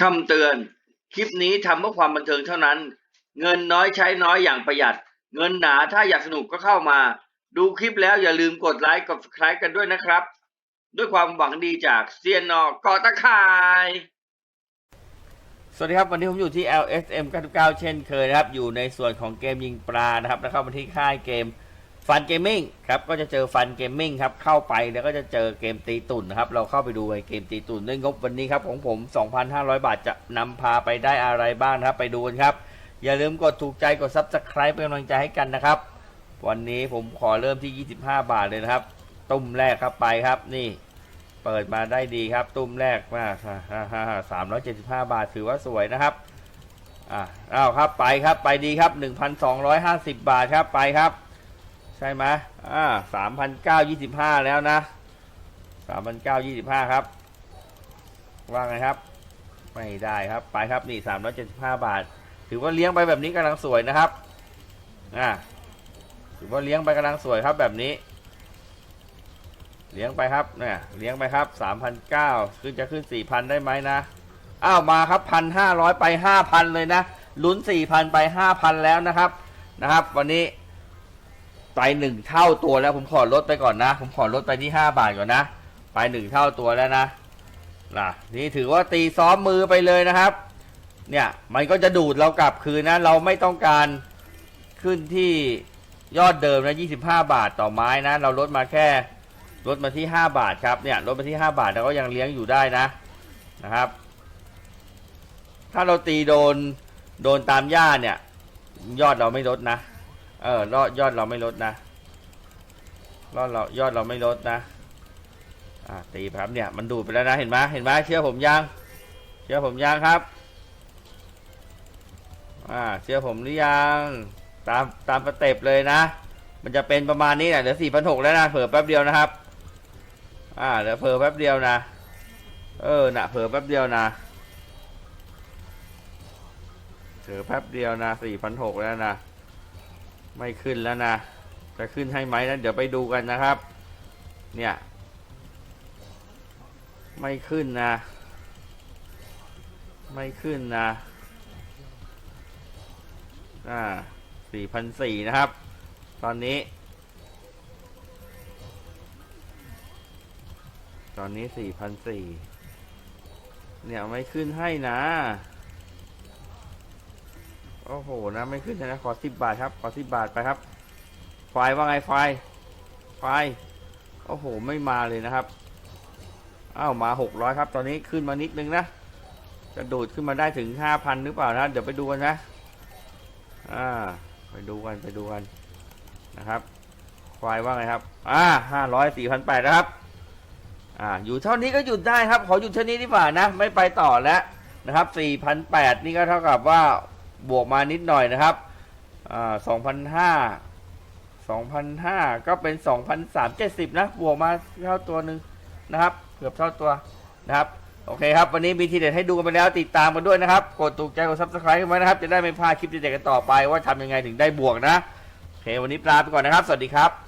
คำเตือน คลิปนี้ทำเพื่อความบันเทิงเท่านั้น เงินน้อยใช้น้อยอย่างประหยัด เงินหนาถ้าอยากสนุกก็เข้ามา ดูคลิปแล้วอย่าลืมกดไลค์กด subscribe กันด้วยนะครับ ด้วยความหวังดีจากเซียนนอกเกาะตะข่าย สวัสดีครับ วันนี้ผมอยู่ที่ LSM 99เช่นเคยนะครับ อยู่ในส่วนของเกมยิงปลานะครับ แล้วเข้ามาที่ค่ายเกม ฟันเกมมิ่งครับก็จะเจอฟันเกมมิ่งครับเข้าไปแล้วก็จะเจอเกมตีตุ่นนะครับเราเข้าไปดูในเกมตีตุ่นด้วยงบวันนี้ครับของผม 2,500 บาทจะนำพาไปได้อะไรบ้างครับไปดูกันครับ อย่าลืมกดถูกใจกด Subscribe เป็นกำลังใจให้กันนะครับ วันนี้ผมขอเริ่มที่ 25 บาทเลยนะครับ ตุ้มแรกครับไปครับนี่ เปิดมาได้ดีครับ ตุ้มแรกมาสามร้อยเจ็ดสิบห้าบาทถือว่าสวยนะครับอ่าอ้าวครับไปครับไปดีครับหนึ่งพันสองร้อยห้าสิบบาทครับไปครับ ช่ไหมอ่าสามพันเก้ายี่สิบห้าแล้วนะสามพันเก้ายี่สิบห้าครับ ว่าไงครับ ไม่ได้ครับ ไปครับนี่สามร้อยเจ็ดสิบห้าบาท ถือว่าเลี้ยงไปแบบนี้กำลังสวยนะครับ อ่า ถือว่าเลี้ยงไปกำลังสวยครับแบบนี้ เลี้ยงไปครับ เนี่ยเลี้ยงไปครับสามพันเก้าขึ้นจะขึ้นสี่พันได้ไหมนะ อ้าวมาครับพันห้าร้อยไปห้าพันเลยนะ ลุ้นสี่พันไปห้าพันแล้วนะครับ นะครับ วันนี้ ไปหนึ่งเท่าตัวแล้วผมขอลดไปก่อนนะ ผมขอลดไปที่ห้าบาทก่อนนะ ไปหนึ่งเท่าตัวแล้วนะล่ะนี่ถือว่าตีซ้อมมือไปเลยนะครับ เนี่ยมันก็จะดูดเรากลับคืนนะ เราไม่ต้องการขึ้นที่ยอดเดิมนะ25 บาทต่อไม้นะ เราลดมาแค่ลดมาที่ 5 บาทครับเนี่ยลดมาที่ 5 บาทแล้วก็ยังเลี้ยงอยู่ได้นะนะครับ ถ้าเราตีโดนโดนตามหญ้าเนี่ย ยอดเราไม่ลดนะ เออยอดยอดเราไม่ลดนะยอดเรายอดเราไม่ลดนะอ่าตีครับเนี่ยมันดูดไปแล้วนะเห็นไหมเห็นไหมเชื่อผมยังเชื่อผมยังครับอ่าเชื่อผมหรือยังตามตามสเต็ปเลยนะ มันจะเป็นประมาณนี้นะเหลือสี่พันหกแล้วนะเผื่อแป๊บเดียวนะครับ อ่าเหลือเผื่อแป๊บเดียวนะเออนะเผื่อแป๊บเดียวนะเผื่อแป๊บเดียวนะสี่พันหกแล้วนะ ไม่ขึ้นแล้วนะ จะขึ้นให้ไหมนะเดี๋ยวไปดูกันนะครับ เนี่ย ไม่ขึ้นนะ ไม่ขึ้นนะ อ่าสี่พันสี่นะครับ ตอนนี้ ตอนนี้สี่พันสี่เนี่ยไม่ขึ้นให้นะ โอ้โหนะไม่ขึ้นนะขอสิบบาทครับ ขอสิบบาทไปครับไฟว่าไงไฟไฟโอ้โห ไม่มาเลยนะครับอ้าวมาหกร้อยครับ ตอนนี้ขึ้นมานิดนึงนะจะดูดขึ้นมาได้ถึงห้าพันหรือเปล่านะเดี๋ยวไปดูกันนะ อ่า ไปดูกันไปดูกันนะครับ ควายว่าไงครับ อ่าห้าร้อยสี่พันแปดนะครับ อ่า อยู่เท่านี้ก็หยุดได้ครับ ขอหยุดเท่านี้ดีกว่านะ ไม่ไปต่อแล้วนะครับสี่พันแปดนี่ก็เท่ากับว่า บวกมานิดหน่อยนะครับอ่าสองพันห้าสองพันห้าก็เป็นสองพันสามเจ็ดสิบนะบวกมาเท่าตัวหนึ่งนะครับ เกือบเท่าตัวนะครับโอเคครับ วันนี้มีทีเด็ดให้ดูกันไปแล้วติดตามกันด้วยนะครับ กดถูกใจกดซับสไครต์กันไว้นะครับ จะได้ไม่พลาดคลิปเด็ดๆกันต่อไปว่าทำยังไงถึงได้บวกนะ โอเค วันนี้ลาไปก่อนนะครับ สวัสดีครับ